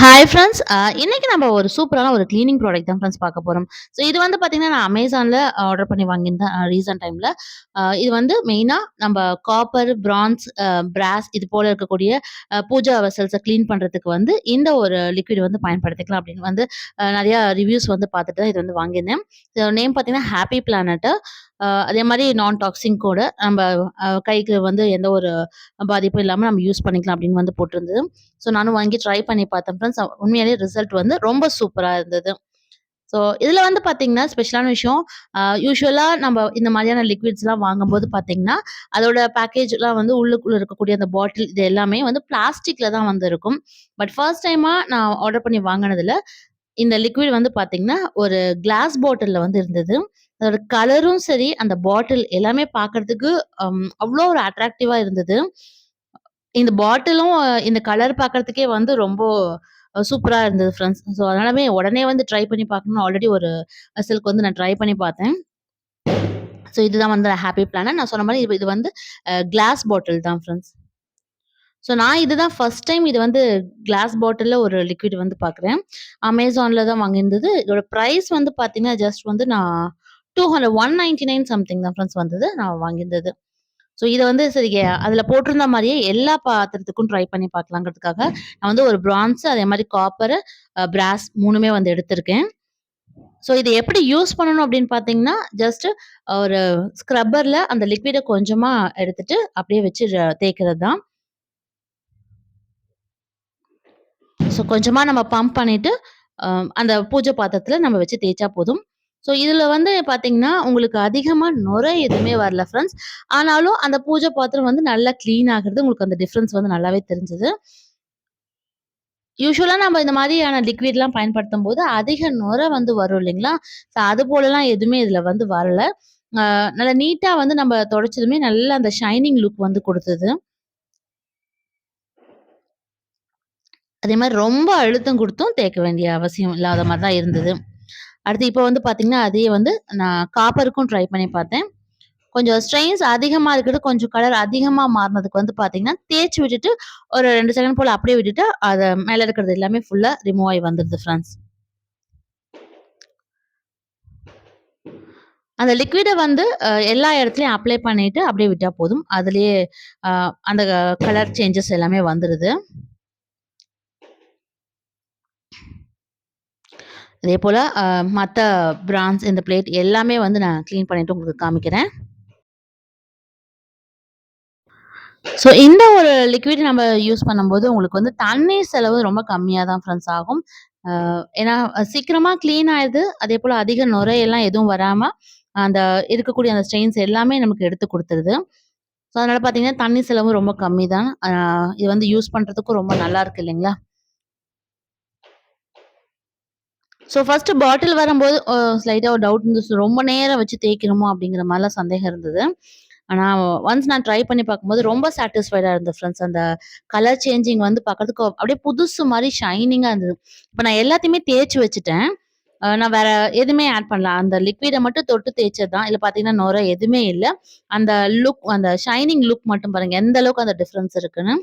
Hi friends. இன்னைக்கு நம்ம ஒரு சூப்பரான ஒரு கிளீனிங் ப்ராடக்ட் தான் ஃப்ரெண்ட்ஸ் பார்க்க போறோம். ஸோ இது வந்து பார்த்தீங்கன்னா, நான் அமேசான்ல ஆர்டர் பண்ணி வாங்கியிருந்தேன் ரீசன்ட் டைம்ல. இது வந்து மெயினா நம்ம காப்பர், பிரான்ஸ், பிராஸ் இது போல இருக்கக்கூடிய பூஜா வெசல்ஸை கிளீன் பண்றதுக்கு வந்து இந்த ஒரு லிக்விட் வந்து பயன்படுத்திக்கலாம் அப்படின்னு வந்து நிறைய ரிவ்யூஸ் வந்து பார்த்துட்டு தான் இது வந்து வாங்கியிருந்தேன். நேம் பார்த்தீங்கன்னா, ஹாப்பி பிளானட்டு. அதே மாதிரி நான் டாக்ஸிங் கூட நம்ம கைக்கு வந்து எந்த ஒரு பாதிப்பும் இல்லாமல் நம்ம யூஸ் பண்ணிக்கலாம் அப்படின்னு வந்து போட்டிருந்தது. ஸோ நானும் வாங்கி ட்ரை பண்ணி பார்த்தேன் ஃப்ரெண்ட்ஸ். உண்மையாலேயே ரிசல்ட் வந்து ரொம்ப சூப்பராக இருந்தது. ஸோ இதில் வந்து பார்த்தீங்கன்னா, ஸ்பெஷலான விஷயம் யூஸ்வலாக நம்ம இந்த மாதிரியான லிக்விட்ஸ்லாம் வாங்கும்போது பார்த்தீங்கன்னா, அதோட பேக்கேஜ்லாம் வந்து உள்ளுக்குள்ளே இருக்கக்கூடிய அந்த பாட்டில் இது எல்லாமே வந்து பிளாஸ்டிக்ல தான் வந்து இருக்கும். பட் ஃபர்ஸ்ட் டைமாக நான் ஆர்டர் பண்ணி வாங்கினதில் இந்த லிக்விட் வந்து பார்த்தீங்கன்னா, ஒரு கிளாஸ் பாட்டிலில் வந்து இருந்தது. அதோட கலரும் சரி, அந்த பாட்டில் எல்லாமே பார்க்கறதுக்கு அவ்வளோ ஒரு அட்ராக்டிவாக இருந்தது. இந்த பாட்டிலும் இந்த கலர் பார்க்கறதுக்கே வந்து ரொம்ப சூப்பராக இருந்தது ஃப்ரெண்ட்ஸ். ஸோ அதனாலமே உடனே வந்து ட்ரை பண்ணி பார்க்கணும்னு ஆல்ரெடி ஒரு வெசலுக்கு வந்து நான் ட்ரை பண்ணி பார்த்தேன். ஸோ இதுதான் வந்து ஹாப்பி பிளான நான் சொன்ன மாதிரி இது இது வந்து கிளாஸ் பாட்டில் தான் ஃப்ரெண்ட்ஸ். ஸோ நான் இதுதான் ஃபர்ஸ்ட் டைம் இது வந்து கிளாஸ் பாட்டிலில் ஒரு லிக்விட் வந்து பார்க்குறேன். அமேசானில் தான் வாங்கியிருந்தது. இதோட ப்ரைஸ் வந்து பார்த்தீங்கன்னா, ஜஸ்ட் வந்து நான் 200 199 சம்திங் தான் ஃப்ரெண்ட்ஸ் வந்தது. நான் வாங்கியிருந்தது. ஸோ இதை வந்து சரி அதில் போட்டிருந்த மாதிரியே எல்லா பாத்திரத்துக்கும் ட்ரை பண்ணி பார்க்கலாங்கிறதுக்காக, நான் வந்து ஒரு பிரான்ஸ் அதே மாதிரி காப்பர், பிராஸ் மூணுமே வந்து எடுத்திருக்கேன். ஸோ இதை எப்படி யூஸ் பண்ணணும் அப்படின்னு பார்த்தீங்கன்னா, ஜஸ்ட் ஒரு ஸ்க்ரப்பரில் அந்த லிக்விடை கொஞ்சமாக எடுத்துட்டு அப்படியே வச்சு தேய்க்கிறது தான். ஸோ கொஞ்சமாக நம்ம பம்ப் பண்ணிட்டு, அந்த பூஜை பாத்திரத்தில் நம்ம வச்சு தேய்ச்சா போதும். ஸோ இதில் வந்து பார்த்தீங்கன்னா, உங்களுக்கு அதிகமாக நுரை எதுவுமே வரல ஃப்ரெண்ட்ஸ். ஆனாலும் அந்த பூஜை பாத்திரம் வந்து நல்லா க்ளீன் ஆகிறது உங்களுக்கு அந்த டிஃப்ரென்ஸ் வந்து நல்லாவே தெரிஞ்சது. யூஸ்வலாக நம்ம இந்த மாதிரியான லிக்விட்லாம் பயன்படுத்தும் போது அதிக நுரை வந்து வரும் இல்லைங்களா? ஸோ அது போலலாம் எதுவுமே இதில் வந்து வரல. நல்லா நீட்டாக வந்து நம்ம தொடச்சதுமே நல்லா அந்த ஷைனிங் லுக் வந்து கொடுத்தது அதே மாதிரி ரொம்ப அழுத்தம் கொடுத்தும் தேய்க்க வேண்டிய அவசியம் இல்லாத மாதிரி தான் இருந்தது. அடுத்து இப்போ வந்து பார்த்தீங்கன்னா, அதையே வந்து நான் காப்பருக்கும் ட்ரை பண்ணி பார்த்தேன். கொஞ்சம் ஸ்ட்ரெயின்ஸ் அதிகமாக இருக்கிறது, கொஞ்சம் கலர் அதிகமாக மாறினதுக்கு வந்து பார்த்தீங்கன்னா, தேய்ச்சி விட்டுட்டு ஒரு ரெண்டு செகண்ட் போல் அப்படியே விட்டுட்டு அதை மேலே இருக்கிறது எல்லாமே ஃபுல்லாக ரிமூவ் ஆகி வந்துடுது ஃப்ரெண்ட்ஸ். அந்த லிக்விடை வந்து எல்லா இடத்துலையும் அப்ளை பண்ணிட்டு அப்படியே விட்டால் போதும். அதுலேயே அந்த கலர் சேஞ்சஸ் எல்லாமே வந்துடுது அதே போல் மற்ற பிரான்ஸ் இந்த பிளேட் எல்லாமே வந்து நான் க்ளீன் பண்ணிட்டு உங்களுக்கு காமிக்கிறேன். ஸோ இந்த ஒரு லிக்விட் நம்ம யூஸ் பண்ணும்போது, உங்களுக்கு வந்து தண்ணீர் செலவு ரொம்ப கம்மியாக தான் ஃப்ரெண்ட்ஸ் ஆகும். ஏன்னா சீக்கிரமா கிளீன் ஆயிடுது. அதே போல் அதிக நுரையெல்லாம் எதுவும் வராமல் அந்த இருக்கக்கூடிய அந்த ஸ்ட்ரெயின்ஸ் எல்லாமே நமக்கு எடுத்து கொடுத்துருது ஸோ அதனால பார்த்தீங்கன்னா, தண்ணி செலவும் ரொம்ப கம்மி தான். இது வந்து யூஸ் பண்ணுறதுக்கும் ரொம்ப நல்லா இருக்கு இல்லைங்களா? ஸோ ஃபர்ஸ்ட்டு பாட்டில் வரும்போது ஸ்லைட்டாக ஒரு டவுட் இருந்துச்சு. ரொம்ப நேரம் வச்சு தேய்க்கணுமா? அப்படிங்கிற மாதிரிலாம் சந்தேகம் இருந்தது. ஆனால் ஒன்ஸ் நான் ட்ரை பண்ணி பார்க்கும்போது ரொம்ப சாட்டிஸ்ஃபைடாக இருந்தது ஃப்ரெண்ட்ஸ். அந்த கலர் சேஞ்சிங் வந்து பார்க்கறதுக்கு அப்படியே புதுசு மாதிரி ஷைனிங்காக இருந்தது. இப்போ நான் எல்லாத்தையுமே தேய்ச்சு வச்சுட்டேன். நான் வேற எதுவுமே ஆட் பண்ணல. அந்த லிக்விடை மட்டும் தொட்டு தேய்ச்சது தான். இல்லை பார்த்தீங்கன்னா, நுரை எதுவுமே இல்லை அந்த லுக் அந்த ஷைனிங் லுக் மட்டும் பாருங்க. எந்த அளவுக்கு அந்த டிஃப்ரென்ஸ் இருக்குன்னு.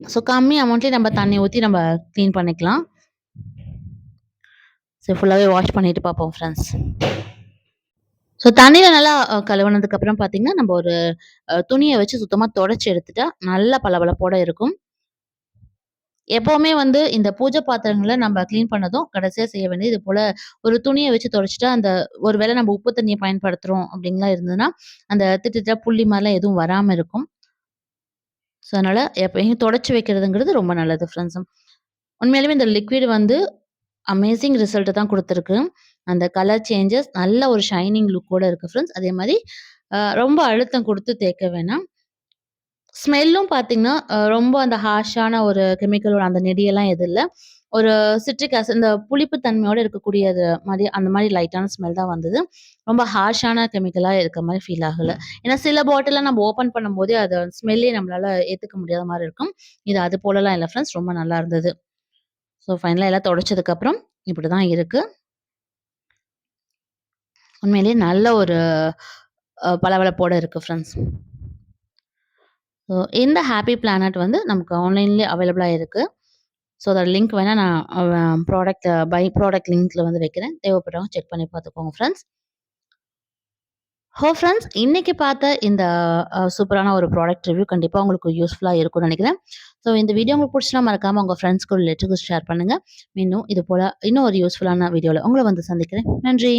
ஸோ கம்மி அமௌண்ட்லேயே நம்ம தண்ணி ஊற்றி நம்ம க்ளீன் பண்ணிக்கலாம். ஸோ ஃபுல்லாகவே வாஷ் பண்ணிட்டு பார்ப்போம் ஃப்ரெண்ட்ஸ். ஸோ தண்ணியில் நல்லா கழுவுனதுக்கப்புறம் பார்த்தீங்கன்னா, நம்ம ஒரு துணியை வச்சு சுத்தமாக தொடச்சி எடுத்துட்டா, நல்லா பளபளப்போட இருக்கும். எப்போவுமே வந்து இந்த பூஜை பாத்திரங்களை நம்ம க்ளீன் பண்ணதும், கடைசியாக செய்ய வேண்டியது இது போல் ஒரு துணியை வச்சு தொடச்சுட்டா, அந்த ஒரு வேளை நம்ம உப்பு தண்ணியை பயன்படுத்துகிறோம் அப்படின்லாம் இருந்ததுன்னா, அந்த திட்டத்திட்ட புள்ளி மாதிரிலாம் எதுவும் வராமல் இருக்கும். ஸோ அதனால் எப்பயும் தொடச்சி வைக்கிறதுங்கிறது ரொம்ப நல்லது ஃப்ரெண்ட்ஸும் உண்மையிலுமே இந்த லிக்விட் வந்து அமேசிங் ரிசல்ட்டு தான் கொடுத்துருக்கு அந்த கலர் சேஞ்சஸ் நல்ல ஒரு ஷைனிங் லுக்கோட இருக்கு ஃப்ரெண்ட்ஸ். அதே மாதிரி ரொம்ப அழுத்தம் கொடுத்து தேய்க்க வேணாம். ஸ்மெல்லும் பார்த்தீங்கன்னா, ரொம்ப அந்த ஹார்ஷான ஒரு கெமிக்கலோட அந்த நெடியெல்லாம் எதுவும் இல்லை ஒரு சிட்ரிக் ஆசிட் இந்த புளிப்பு தன்மையோட இருக்கக்கூடியது மாதிரி அந்த மாதிரி லைட்டான ஸ்மெல் தான் வந்தது. ரொம்ப ஹார்ஷான கெமிக்கலாக இருக்க மாதிரி ஃபீல் ஆகலை ஏன்னா சில பாட்டிலாம் நம்ம ஓப்பன் பண்ணும்போதே அது ஸ்மெல்லே நம்மளால் ஏற்றுக்க முடியாத மாதிரி இருக்கும். இது அது போலலாம் இல்லை ஃப்ரெண்ட்ஸ். ரொம்ப நல்லா இருந்தது. ஸோ ஃபைனலாக எல்லாம் தொடச்சதுக்கப்புறம் இப்படிதான் இருக்குது உண்மையிலேயே நல்ல ஒரு பளபளப்போடு இருக்குது ஃப்ரெண்ட்ஸ். ஸோ இந்த ஹாப்பி பிளானட் வந்து நமக்கு ஆன்லைன்லேயே அவைலபிளாக இருக்குது ஸோ அதோட லிங்க் வேணால் நான் ப்ராடக்ட் பை ப்ராடக்ட் லிங்க்கில் வந்து வைக்கிறேன். தேவைப்படுறவங்க செக் பண்ணி பார்த்துக்கோங்க ஃப்ரெண்ட்ஸ் ஹோ ஃப்ரெண்ட்ஸ் இன்றைக்கி பார்த்த இந்த சூப்பரான ஒரு ப்ராடக்ட் ரிவ்யூ கண்டிப்பாக உங்களுக்கு யூஸ்ஃபுல்லாக இருக்கும்னு நினைக்கிறேன். ஸோ இந்த வீடியோ உங்களுக்கு பிடிச்சினா மறக்காமல் உங்கள் ஃப்ரெண்ட்ஸ்க்கு ரிலேட்டிவ்க்கு ஷேர் பண்ணுங்கள் இன்னும் இது போல் இன்னும் ஒரு யூஸ்ஃபுல்லான வீடியோவில் உங்களை வந்து சந்திக்கிறேன். நன்றி.